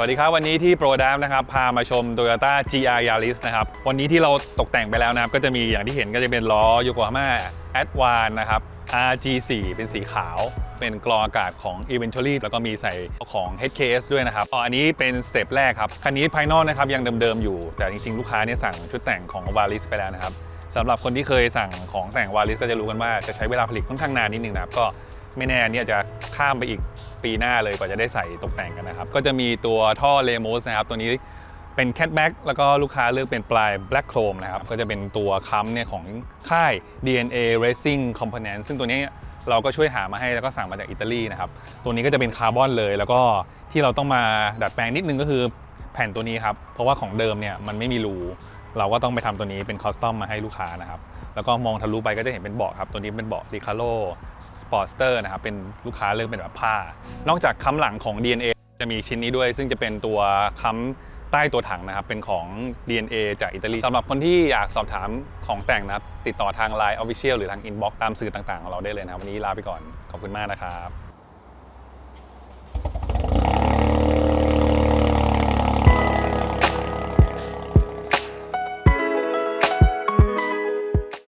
สวัสดีครับวันนี้ที่โปรดัมนะครับพามาชม Toyota GR Yaris นะครับวันนี้ที่เราตกแต่งไปแล้วนะครับก็จะมีอย่างที่เห็นก็จะเป็นล้อ Yokohama Advan นะครับ RG4 เป็นสีขาว เป็นกรองอากาศของ Eventually แล้วก็มีใส่ของ Head Case ด้วยนะครับอ๋ออันนี้เป็นสเต็ปแรกครับ คันนี้ภายนอกนะครับยังเดิมๆอยู่ แต่จริงๆ ลูกค้าเนี่ยสั่งชุดแต่งของ Varis ไปแล้วนะครับสำหรับคนที่เคยสั่งของแต่ง Varis ก็จะรู้กันว่าจะใช้เวลาผลิตค่อนข้างนานนิดนึงนะครับก็ไม่แน่เนี่ยจะข้ามไปอีก ปีหน้าเลยกว่าจะได้ใส่ตกแต่งกันนะครับ ก็จะมีตัวท่อเลโมสนะครับ ตัวนี้เป็นแค t แบ็กแล้วก็ลูกค้าเลือกเป็นปลาย Black Chrome นะครับ ก็จะเป็นตัวค้ำเนี่ยของค่าย DNA Racing Component ซึ่งตัวนี้เราก็ช่วยหามาให้แล้วก็สั่งมาจากอิตาลีนะครับ ตัวนี้ก็จะเป็นคาร์บอนเลย แล้วก็ที่เราต้องมาดัดแปลงนิดนึงก็คือแผ่นตัวนี้ครับ เพราะว่าของเดิมเนี่ยมันไม่มีรู เราก็ต้องไปทำตัวนี้เป็นคอสตอมมาให้ลูกค้านะครับ แล้วก็มองทะลุไปก็จะเห็นเป็นเบาะครับ ตัวนี้เป็นเบาะ Recaro Sportster นะครับ เป็นลูกค้าเลือกเป็นแบบผ้า นอกจากค้ำหลังของ DNA จะมีชิ้นนี้ด้วย ซึ่งจะเป็นตัวค้ำใต้ตัวถังนะครับ เป็นของ DNA จากอิตาลีสำหรับคนที่อยากสอบถามของแต่งนะครับ ติดต่อทาง Line Official หรือทาง Inbox ตามสื่อต่างๆของเราได้เลยนะครับ วันนี้ลาไปก่อน ขอบคุณมากนะครับ